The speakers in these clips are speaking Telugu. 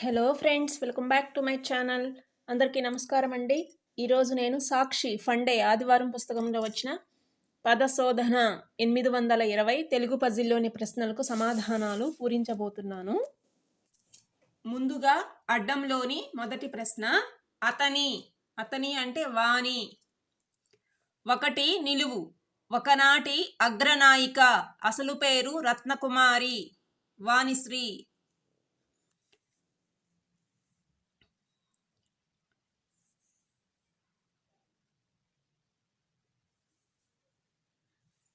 Hello friends welcome back to my channel. అందరికీ నమస్కారం అండి. ఈరోజు నేను సాక్షి ఫండే ఆదివారం పుస్తకంలో వచ్చిన పదశోధన ఎనిమిది వందల ఇరవై తెలుగు పజిల్లోని ప్రశ్నలకు సమాధానాలు పూరించబోతున్నాను. ముందుగా అడ్డంలోని మొదటి ప్రశ్న అతని అతని అంటే వాణి. ఒకటి నిలువు ఒకనాటి అగ్రనాయిక అసలు పేరు రత్నకుమారి వాణిశ్రీ.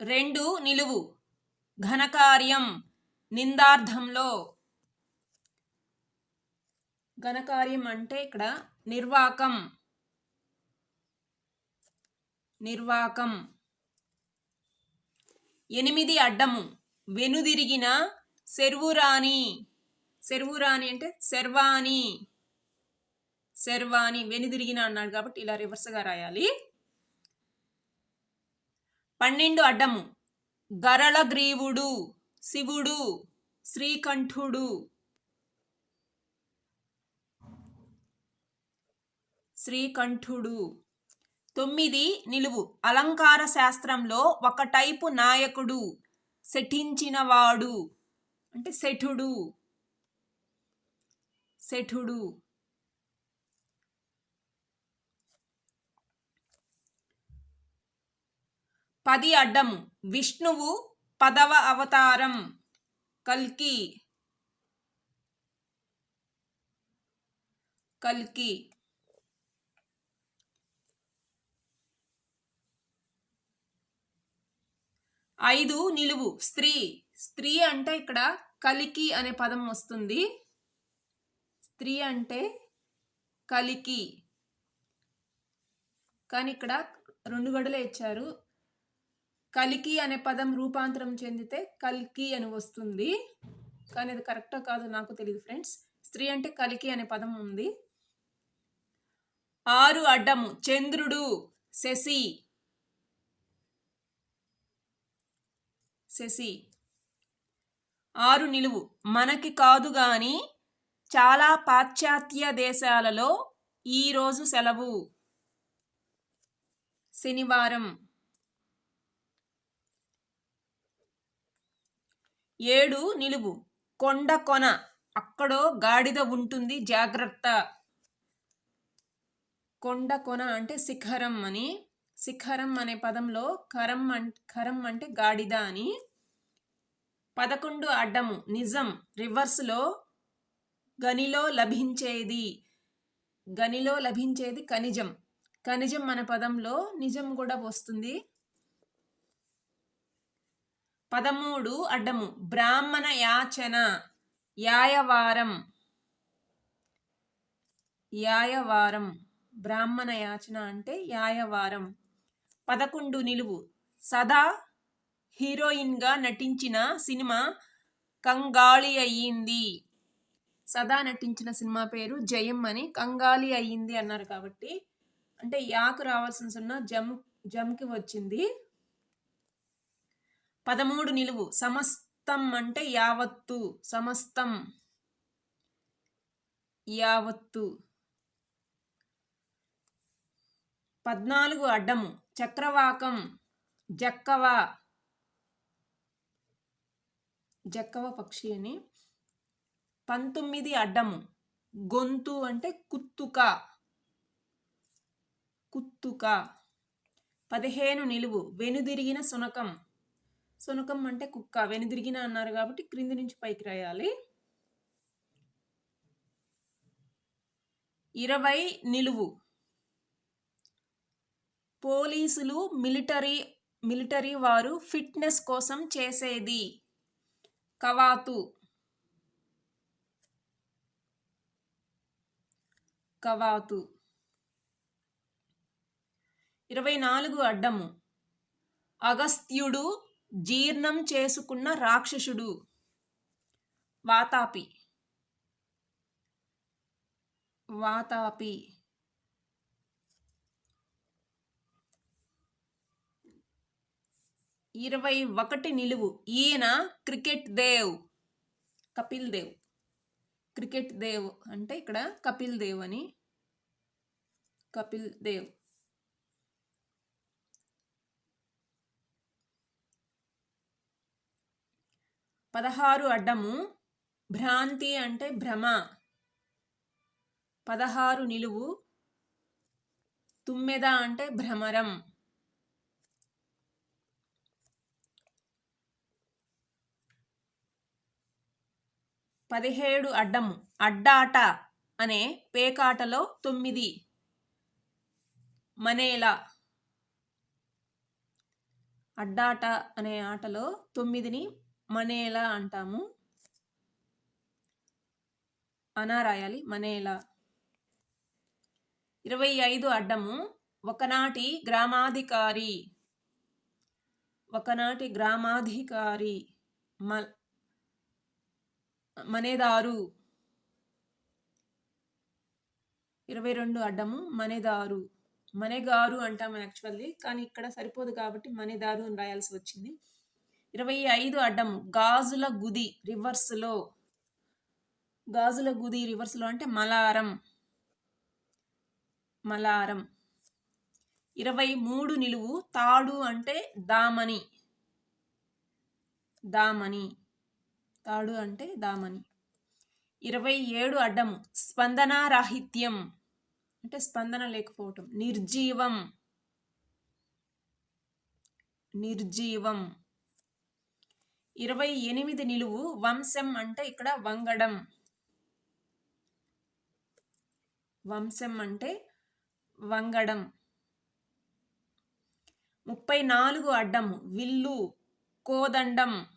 రెండు నిలువు. ఘనకార్యం నిందార్థంలో ఘనకార్యం అంటే ఇక్కడ నిర్వాకం. నిర్వాకం. ఎనిమిది అడ్డము. వెనుదిరిగిన శర్వురాణి శర్వురాణి అంటే శర్వాణి. శర్వాణి వెనుదిరిగిన అన్నాడు కాబట్టి ఇలా రివర్స్గా రాయాలి. పన్నెండు అడ్డము. గరళగ్రీవుడు శివుడు శ్రీకంఠుడు. శ్రీకంఠుడు. తొమ్మిది నిలువు. అలంకార శాస్త్రంలో ఒక టైపు నాయకుడు శఠించినవాడు. అంటే శఠుడు. శఠుడు. పది అడ్డం విష్ణువు పదవ అవతారం. కల్కి. కల్కి. ఐదు నిలువు. స్త్రీ. స్త్రీ అంటే ఇక్కడ కలికి అనే పదం వస్తుంది. స్త్రీ అంటే కలికి. కానీ ఇక్కడ రెండు గడులే ఇచ్చారు. కలికి అనే పదం రూపాంతరం చెందితే కల్కి అని వస్తుంది. కానీ అది కరెక్టో కాదు నాకు తెలియదు ఫ్రెండ్స్. స్త్రీ అంటే కలికి అనే పదం ఉంది. ఆరు అడ్డము చంద్రుడు శశి. శశి. ఆరు నిలువు మనకి కాదు గాని చాలా పాశ్చాత్య దేశాలలో ఈరోజు సెలవు. శనివారం. ఏడు నిలువు. కొండ కొన. అక్కడో గాడిద ఉంటుంది. జాగ్రత్త. కొండ కొన అంటే శిఖరం అని. శిఖరం అనే పదంలో కరం అం కరం అంటే గాడిద అని. పదకొండు అడ్డము. నిజం. రివర్స్లో గనిలో లభించేది. గనిలో లభించేది ఖనిజం. ఖనిజం అనే పదంలో నిజం కూడా వస్తుంది. పదమూడు అడ్డము. బ్రాహ్మణ యాచన. యాయవారం. యాయవారం. బ్రాహ్మణ యాచన అంటే యాయవారం. పదకొండు నిలువు. సదా హీరోయిన్గా నటించిన సినిమా కంగాళి అయ్యింది. సదా నటించిన సినిమా పేరు జయం అని కంగాలి అయ్యింది అన్నారు కాబట్టి అంటే యాకు రావాల్సిన సున్నా జమ్ జమ్కి వచ్చింది. పదమూడు నిలువు. సమస్తం అంటే యావత్తు. సమస్తం యావత్తు. పద్నాలుగు అడ్డము. చక్రవాకం. జక్కవ. జక్కవ పక్షి అని. పంతొమ్మిది అడ్డము. గొంతు అంటే కుత్తుక. కుత్తుక. పదిహేను నిలువు. వెనుదిరిగిన సునకం. సునకం అంటే కుక్క వెనుదిరిగిన అన్నారు కాబట్టి క్రింది నుంచి పైకి రాయాలి. ఇరవై నిలువు. పోలీసులు మిలిటరీ మిలిటరీ వారు ఫిట్నెస్ కోసం చేసేది. కవాతు. కవాతు. ఇరవై నాలుగు అడ్డము. అగస్త్యుడు జీర్ణం చేసుకున్న రాక్షసుడు. వాతాపి. వాతాపి. ఇరవై ఒకటి నిలువు. ఈయన క్రికెట్ దేవ్. కపిల్ దేవ్. క్రికెట్ దేవ్ అంటే ఇక్కడ కపిల్ దేవ్ అని. కపిల్ దేవ్. పదహారు అడ్డము భ్రాంతి అంటే భ్రమ. పదహారు నిలువు తుమ్మెద అంటే భ్రమరం. పదిహేడు అడ్డము అడ్డాట అనే పేకాటలో తొమ్మిది. మనేలా అడ్డాట అనే ఆటలో తొమ్మిదిని మనేలా అంటాము? అనా రాయాలి మనేలా. ఇరవై ఐదు అడ్డము ఒకనాటి గ్రామాధికారి. ఒకనాటి గ్రామాధికారి మ మనేదారు. ఇరవై రెండు అడ్డము మనేదారు. మనేగారు అంటాము యాక్చువల్లీ కానీ ఇక్కడ సరిపోదు కాబట్టి మనేదారు అని రాయాల్సి వచ్చింది. ఇరవై ఐదు అడ్డం గాజుల గుది రివర్స్లో గాజుల గుది రివర్స్లో అంటే మలారం మలారం. ఇరవై మూడు నిలువు తాడు అంటే దామని దామని తాడు అంటే దామని. ఇరవై ఏడు అడ్డము స్పందనారాహిత్యం అంటే స్పందన లేకపోవటం నిర్జీవం నిర్జీవం. ఇరవై ఎనిమిది నిలువు వంశం అంటే ఇక్కడ వంగడం. వంశం అంటే వంగడం. ముప్పై నాలుగు అడ్డము విల్లు కోదండం.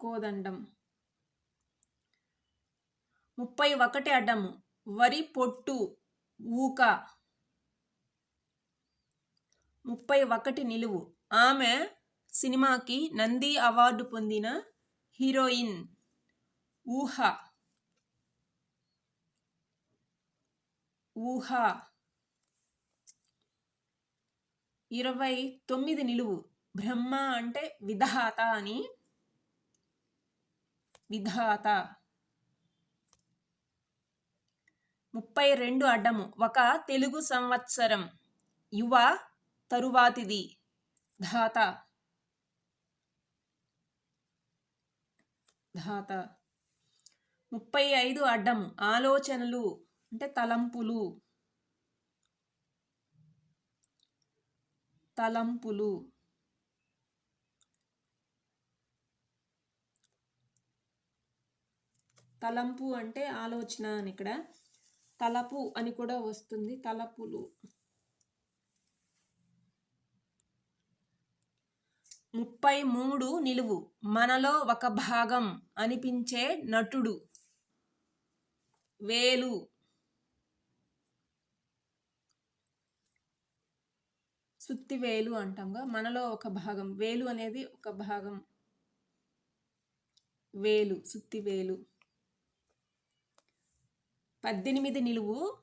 కోదండం. ముప్పై ఒకటి అడ్డము వరి పొట్టు ఊక. ముప్పై ఒకటి నిలువు ఆమె సినిమాకి నంది అవార్డు పొందిన హీరోయిన్ ఊహ. ఊహ. ఇరవై తొమ్మిది నిలువు. బ్రహ్మ అంటే విధాత అని. విధాత. ముప్పై రెండు అడ్డము. ఒక తెలుగు సంవత్సరం. యువ తరువాతిది. ధాత. ధాత. ముప్పై ఐదు అడ్డం ఆలోచనలు అంటే తలంపులు. తలంపులు. తలంపు అంటే ఆలోచన అని ఇక్కడ. తలపు అని కూడా వస్తుంది తలపులు. ముప్పై మూడు నిలువు మనలో ఒక భాగం అనిపించే నటుడు. వేలు. సుత్తి వేలు అంటాంగా మనలో ఒక భాగం. వేలు అనేది ఒక భాగం. వేలు సుత్తి వేలు. పద్దెనిమిది నిలువు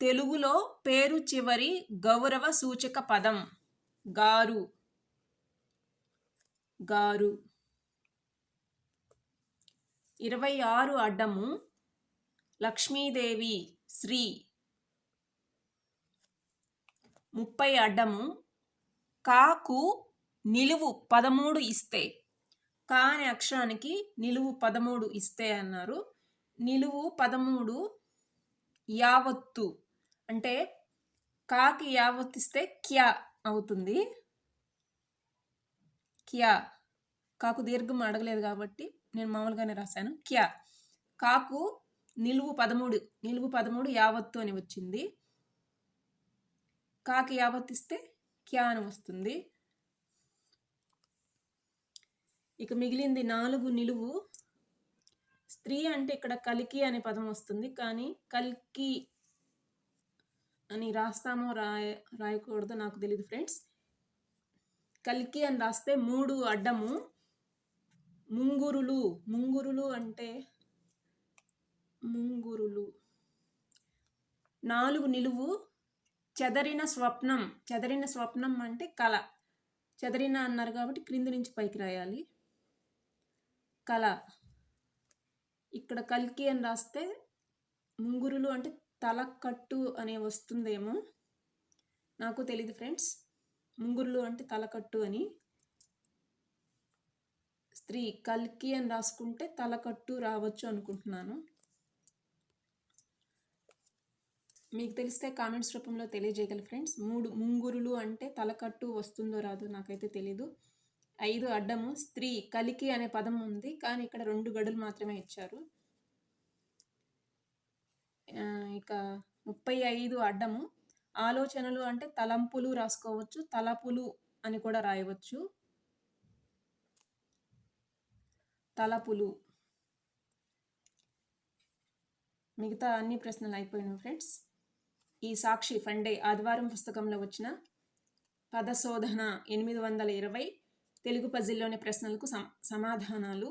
తెలుగులో పేరు చివరి గౌరవ సూచక పదం. గారు. గారు. ఇరవై ఆరు అడ్డము లక్ష్మీదేవి శ్రీ. ముప్పై అడ్డము కాకు నిలువు పదమూడు ఇస్తే. కా అనే అక్షరానికి నిలువు పదమూడు ఇస్తే అన్నారు. నిలువు పదమూడు యావత్తు. అంటే కాకి యావత్తిస్తే క్యా. అవుతుంది. క్యా. కాకు దీర్ఘం అడగలేదు కాబట్టి నేను మామూలుగానే రాశాను. క్యా. కాకు నిలువు పదమూడు నిలువు పదమూడు యావత్తు అని వచ్చింది. కాకి యావత్తిస్తే క్యా అని వస్తుంది. ఇక మిగిలింది నాలుగు నిలువు. స్త్రీ అంటే ఇక్కడ కలికి అనే పదం వస్తుంది. కానీ కల్కి అని రాస్తామో రాయ రాయకూడదో నాకు తెలియదు ఫ్రెండ్స్. కల్కి అని రాస్తే మూడు అడ్డము. ముంగురులు. ముంగురులు అంటే ముంగురులు. నాలుగు నిలువు. చెదరిన స్వప్నం. చెదరిన స్వప్నం అంటే కళ. చెదరిన అన్నారు కాబట్టి క్రింది నుంచి పైకి రాయాలి. కళ. ఇక్కడ కల్కి అని రాస్తే ముంగురులు అంటే తలకట్టు అనే వస్తుందేమో? నాకు తెలియదు ఫ్రెండ్స్. ముంగురులు అంటే తలకట్టు అని. స్త్రీ కల్కి అని రాసుకుంటే తలకట్టు రావచ్చు అనుకుంటున్నాను. మీకు తెలిస్తే కామెంట్స్ రూపంలో తెలియజేయగల ఫ్రెండ్స్. మూడు ముంగురులు అంటే తలకట్టు వస్తుందో రాదో నాకైతే తెలీదు. ఐదు అడ్డము స్త్రీ కలికి అనే పదం ఉంది. కానీ ఇక్కడ రెండు గడులు మాత్రమే ఇచ్చారు. ఇక ముప్పై ఐదు అడ్డము. ఆలోచనలు అంటే తలంపులు రాసుకోవచ్చు తలపులు అని కూడా రాయవచ్చు. తలపులు. మిగతా అన్ని ప్రశ్నలు అయిపోయినాయి ఫ్రెండ్స్. ఈ సాక్షి ఫండే ఆదివారం పుస్తకంలో వచ్చిన పదశోధన ఎనిమిది వందల ఇరవై తెలుగు పజిల్లోని ప్రశ్నలకు సమాధానాలు.